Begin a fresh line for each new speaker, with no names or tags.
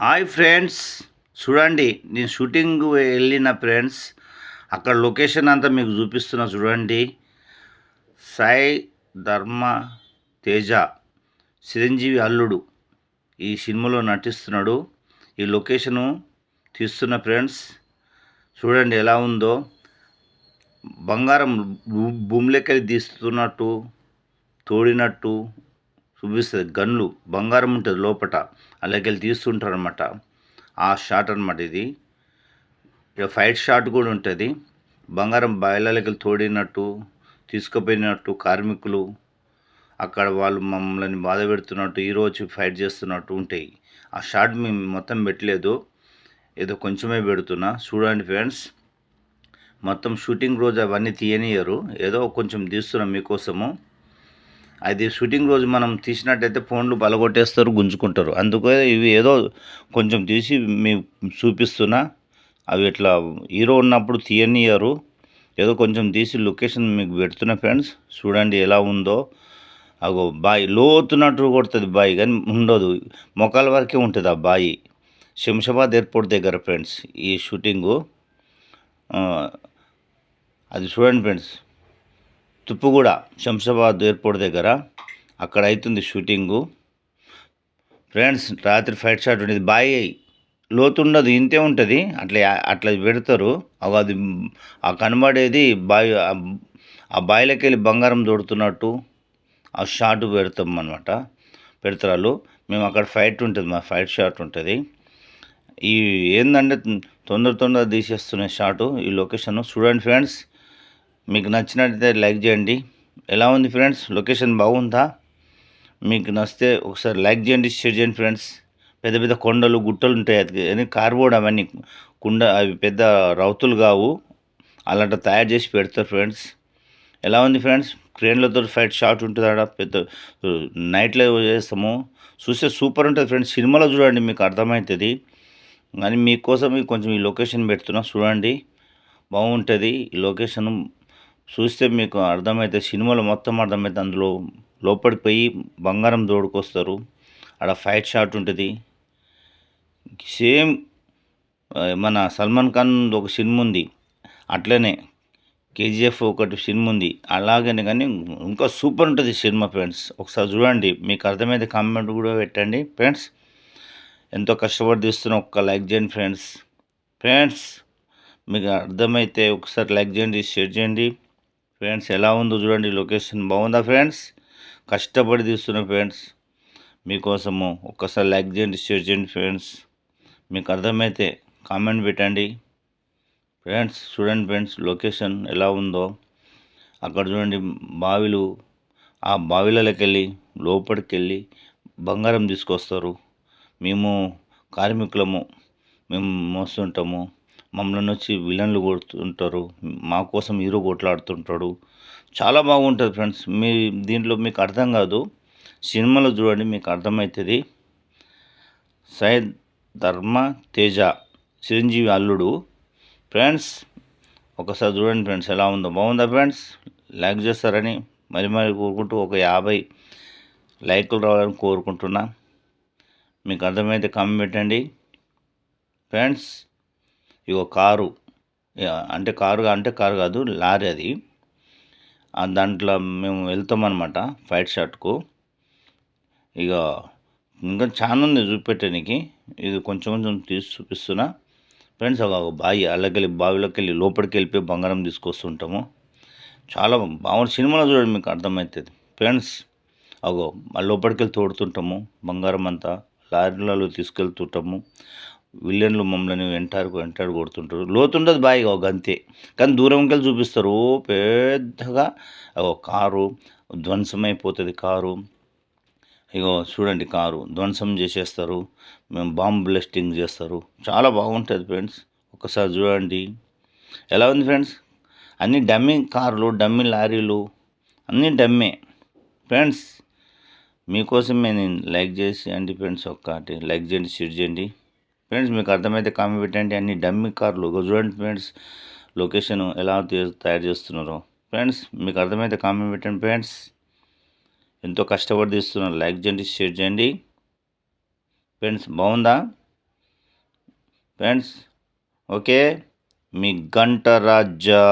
Hi friends. చూడండి నేను shooting వెళ్ళిన ఫ్రెండ్స్. అక్కడ లొకేషన్ అంతా మీకు చూపిస్తున్నా చూడండి. సాయి ధర్మ తేజ చిరంజీవి అల్లుడు ఈ సినిమాలో నటిస్తున్నాడు. ఈ లొకేషను తీస్తున్న ఫ్రెండ్స్ చూడండి ఎలా ఉందో. బంగారం భూ- భూమిలోకి తీస్తున్నట్టు తోడినట్టు చూపిస్తుంది గన్లు బంగారం ఉంటుంది లోపట. అలాగే తీస్తుంటారు అనమాట ఆ షాట్ అనమాట ఇది. ఇక ఫైట్ షాట్ కూడా ఉంటుంది. బంగారం బయలకి తోడినట్టు తీసుకుపోయినట్టు కార్మికులు అక్కడ వాళ్ళు మమ్మల్ని బాధ పెడుతున్నట్టు హీరో వచ్చి ఫైట్ చేస్తున్నట్టు ఉంటాయి. ఆ షాట్ మేము మొత్తం పెట్టలేదు. ఏదో కొంచెమే పెడుతున్నా. చూడండి ఫ్రెండ్స్. మొత్తం షూటింగ్ రోజు అవన్నీ తీయనియరు ఏదో కొంచెం తీస్తున్నాం మీకోసము. అది షూటింగ్ రోజు మనం తీసినట్టయితే ఫోన్లు బలగొట్టేస్తారు గుంజుకుంటారు. అందుకే ఇవి ఏదో కొంచెం తీసి మీ చూపిస్తున్నా. అవి ఇట్లా హీరో ఉన్నప్పుడు తీయనియరు ఏదో కొంచెం తీసి లొకేషన్ మీకు పెడుతున్నా ఫ్రెండ్స్. చూడండి ఎలా ఉందో. అగో బాయి లోతున్నట్టు కొడుతుంది బాయి కానీ ఉండదు. మొక్కల వరకే ఉంటుంది ఆ బాయి. శంషాబాద్ ఎయిర్పోర్ట్ దగ్గర ఫ్రెండ్స్ ఈ షూటింగు. అది చూడండి ఫ్రెండ్స్. తుప్పుగూడ శంషాబాద్ ఎయిర్పోర్ట్ దగ్గర అక్కడ అవుతుంది షూటింగు. ఫ్రెండ్స్ రాత్రి ఫైట్ షాట్ ఉండేది. బాయ్ లోతు ఉండదు ఇంతే ఉంటుంది. అట్లా అట్లా పెడతారు. అది ఆ కనబడేది బాయ్ ఆ- బాయిలోకి వెళ్ళి బంగారం దొడుతున్నట్టు ఆ షాట్ పెడతాం అనమాట పెడతారు మేము అక్కడ ఫైట్ ఉంటుంది మా ఫైట్ షాట్ ఉంటుంది. ఈ ఏంటంటే తొందర తొందర తీసేస్తున్న షాటు ఈ లొకేషన్. చూడండి ఫ్రెండ్స్ మీకు నచ్చినట్టయితే లైక్ చేయండి. ఎలా ఉంది ఫ్రెండ్స్? లొకేషన్ బాగుందా? మీకు నచ్చితే ఒకసారి లైక్ చేయండి షేర్ చేయండి ఫ్రెండ్స్. పెద్ద పెద్ద కొండలు గుట్టలు ఉంటాయి. అది అని కార్బోర్డ్ అవన్నీ కుండ అవి పెద్ద రౌతులు కావు. అలాంటి తయారు చేసి పెడతారు ఫ్రెండ్స్. ఎలా ఉంది ఫ్రెండ్స్? క్రేన్లతో ఫైట్ షాట్ ఉంటుంది ఆడ. పెద్ద నైట్లో చేస్తాము. చూస్తే సూపర్ ఉంటుంది ఫ్రెండ్స్. సినిమాలో చూడండి మీకు అర్థమవుతుంది. కానీ మీకోసం కొంచెం ఈ లొకేషన్ పెడుతున్నా. చూడండి. బాగుంటుంది ఈ లొకేషన్. చూస్తే మీకు అర్థమైతే సినిమాలో మొత్తం అర్థమైతే అందులో లోపలికి పోయి బంగారం దోడుకొస్తారు. ఆడ ఫైట్ షాట్ ఉంటుంది. సేమ్ మన సల్మాన్ ఖాన్ ఒక సినిమా ఉంది. అట్లనే కేజీఎఫ్ ఒకటి సినిమా ఉంది. అలాగనే కానీ ఇంకా సూపర్ ఉంటుంది సినిమా ఫ్రెండ్స్. ఒకసారి చూడండి. మీకు అర్థమైతే కామెంట్ కూడా పెట్టండి ఫ్రెండ్స్. ఎంతో కష్టపడి తీస్తున్న ఒక్క లైక్ చేయండి ఫ్రెండ్స్. ఫ్రెండ్స్ మీకు అర్థమైతే ఒకసారి లైక్ చేయండి షేర్ చేయండి. ఫ్రెండ్స్ ఎలా ఉందో చూడండి లొకేషన్ బాగుందా ఫ్రెండ్స్ కష్టపడి తీస్తున్న ఫ్రెండ్స్ మీకోసము ఒక్కసారి లైక్ చేయండి షేర్ చేయండి ఫ్రెండ్స్ మీకు అర్థమైతే కామెంట్ పెట్టండి. ఫ్రెండ్స్ చూడండి ఫ్రెండ్స్ లొకేషన్ ఎలా ఉందో. అక్కడ చూడండి బావిలు. ఆ బావిలలోకి వెళ్ళి లోపలికి వెళ్ళి బంగారం తీసుకొస్తారు. మేము కార్మికులము మేము మోస్తుంటాము. మమ్మల్ని వచ్చి విలన్లు కొడుతుంటారు మా కోసం హీరో కొట్లాడుతుంటాడు. చాలా బాగుంటుంది ఫ్రెండ్స్. మీ దీంట్లో మీకు అర్థం కాదు. సినిమాలో చూడండి మీకు అర్థమవుతుంది సైద్ ధర్మ తేజ చిరంజీవి అల్లుడు. ఫ్రెండ్స్ ఒకసారి చూడండి ఫ్రెండ్స్ ఎలా ఉందో. బాగుందా ఫ్రెండ్స్? లైక్ చేస్తారని మరి మరి కోరుకుంటూ ఒక యాభై లైకులు రావాలని కోరుకుంటున్నా. మీకు అర్థమైతే కామెంట్ పెట్టండి. ఫ్రెండ్స్ ఇగో కారు. ఇక అంటే కారు అంటే కారు కాదు లారీ అది. దాంట్లో మేము వెళ్తామన్నమాట ఫైట్ షాట్కు. ఇక ఇంకా చాలా ఉంది చూపెట్టడానికి ఇది కొంచెం కొంచెం తీసి చూపిస్తున్నా. ఫ్రెండ్స్ ఒక బావి అల్లకెళ్ళి బావిలోకి వెళ్ళి లోపలికి వెళ్ళిపోయి బంగారం తీసుకొస్తుంటాము. చాలా బాగుంది సినిమాలో చూడండి మీకు అర్థమవుతుంది. ఫ్రెండ్స్ అగో ఆ లోపలికి వెళ్ళి తోడుతుంటాము బంగారం అంతా లారీలలో తీసుకెళ్తుంటాము. విలియన్లు మమ్మల్ని వెంటారు వెంటాడు కొడుతుంటారు. లోతుండదు బాగా ఒక అంతే కానీ దూరం వెళ్ళి చూపిస్తారు. పెద్దగా ఒక కారు ధ్వంసమైపోతుంది కారు. ఇగో చూడండి కారు. ధ్వంసం చేసేస్తారు. మేము బాంబు బ్లాస్టింగ్ చేస్తారు. చాలా బాగుంటుంది ఫ్రెండ్స్. ఒకసారి చూడండి. ఎలా ఉంది ఫ్రెండ్స్? అన్ని డమ్మీ కార్లు డమ్మీ లారీలు అన్నీ డమ్మే. ఫ్రెండ్స్ మీకోసమే నేను లైక్ చేసి అండి ఫ్రెండ్స్ ఒక్కటి లైక్ చేయండి షేర్ చేయండి. ఫ్రెండ్స్ మీకు అర్థమైతే కామెంట్ పెట్టండి. అన్ని డమ్మీ కార్లు చూడండి ఫ్రెండ్స్ లొకేషన్ ఎలా తయారు చేస్తున్నారో. ఫ్రెండ్స్ మీకు అర్థమైతే కామెంట్ పెట్టండి. ఫ్రెండ్స్ ఎంతో కష్టపడి తీస్తున్నారు. లైక్ చేయండి షేర్ చేయండి. ఫ్రెండ్స్ బాగుందా? ఫ్రెండ్స్ ఓకే మీ గంట రాజా.